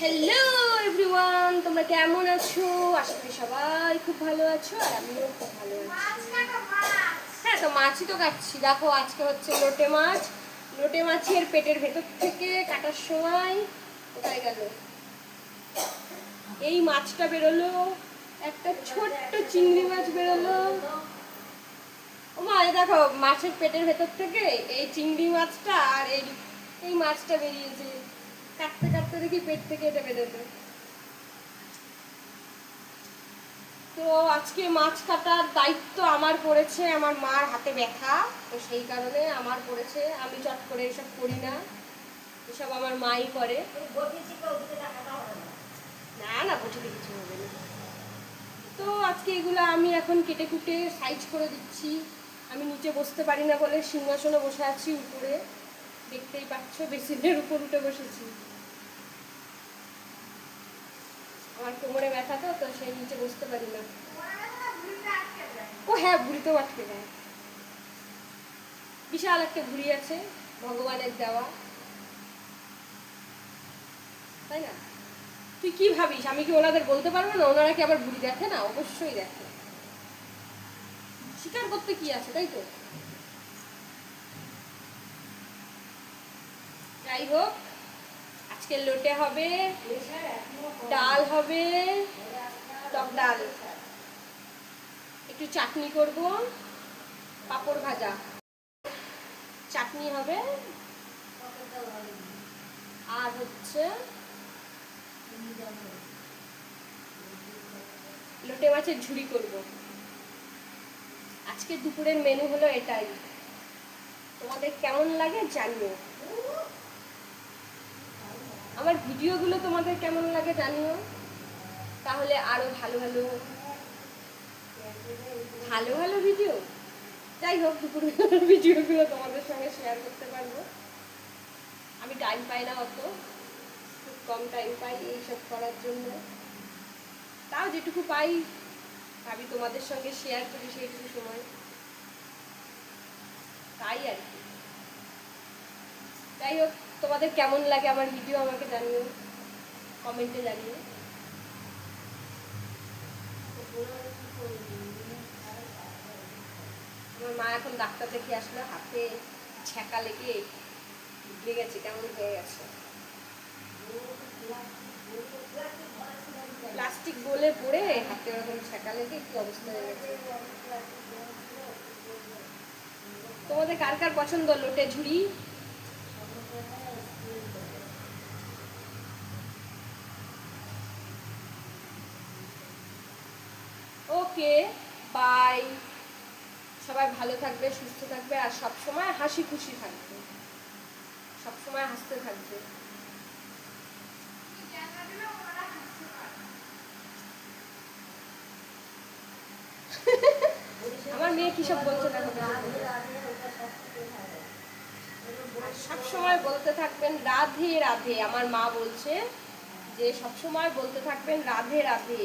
Hello everyone তোমরা কেমন আছো? আশা করি সবাই খুব ভালো আছো, আর আমিও খুব ভালো আছি। হ্যাঁ তো মাছই তো কাটছি। দেখো, আজকে হচ্ছে লোটে মাছ। লোটে মাছের পেটের ভেতর থেকে কাটার সময় কোথায় গেল? এই মাছটা বেরোলো, একটা ছোট্ট চিংড়ি মাছ বেরোলো। ও মা দেখো, মাছের পেটের ভেতর থেকে এই চিংড়ি মাছটা আর এই এই মাছটা বেরিয়েছে। কাটতে কাটতে দেখি পেট থেকে এটা বেরোতো তো আজকে মাছ কাটার দায়িত্ব আমার পড়েছে, আমার মার হাতে ব্যথা, তো সেই কারণে আমার পড়েছে। আমি চট করে এসব করি না, এসব আমার মাই করে। না না বটিতে কিছু হবে না। তো আজকে এগুলো আমি এখন কেটে কুটে সাইজ করে দিচ্ছি। আমি নিচে বসতে পারি না বলে সিংহাসনে বসে আছি উপরে। দেখতেই পাচ্ছ, বেসিনের উপর উঠে বসেছি। আমার কোমরে ব্যথা তো তো সেই নিচে বসতে পারি না। ও হ্যাঁ আটকে যায় বিশাল একটা ভুড়ি আছে, ভগবানের দেওয়া। তাই না? তুই কি ভাবিস? আমি কি ওনাদের বলতে পারব না? ওনারা কি আবার ভুড়ি দেখে না? অবশ্যই দেখে। স্বীকার করতে কি আছে, তাই তো? যাই হোক, আজকে লোটে হবে, ডাল হবে, টক ডাল। একটু চাটনি করব, পাপড় ভাজা। চাটনি হবে, আর হচ্ছে লোটে মাছের ঝুড়ি করব। আজকে দুপুরের মেনু হলো এটাই। তোমাদের কেমন লাগে জানিও। আমার ভিডিওগুলো তোমাদের কেমন লাগে জানিও? তাহলে আরও ভালো ভালো ভালো ভালো ভিডিও যাই হোক দুপুরবেলার ভিডিওগুলো তোমাদের সঙ্গে শেয়ার করতে পারব। আমি টাইম পাই না অত, খুব কম টাইম পাই এইসব করার জন্য। তাও যেটুকু পাই ভাবি তোমাদের সঙ্গে শেয়ার করি সেইটুকু সময়। তাই আর কি। যাই হোক তোমাদের কেমন লাগে আমার ভিডিও আমাকে জানিও? কমেন্টে জানিও। আমার মা এখন ডাক্তার দেখে আসলো, হাতে ছ্যাঁকা লেগে ঢুকে গেছে, কেমন হয়ে গেছে? প্লাস্টিক বলে পড়ে হাতে ওরকম ছ্যাঁকা লেগে কি অবস্থা হয়ে গেছে? তোমাদের কার কার পছন্দ? লোটে ঝুড়ি? ওকে বাই সবাই ভালো থাকবে, সুস্থ থাকবে আর সব সময় হাসি খুশি থাকবে। সব সময় হাসতে থাকবে। আমার মেয়ে কিসব বলছে দেখো সব সময় বলতে থাকবেন, রাধে রাধে। আমার মা বলছে যে সব সময় বলতে থাকবেন, রাধে রাধে।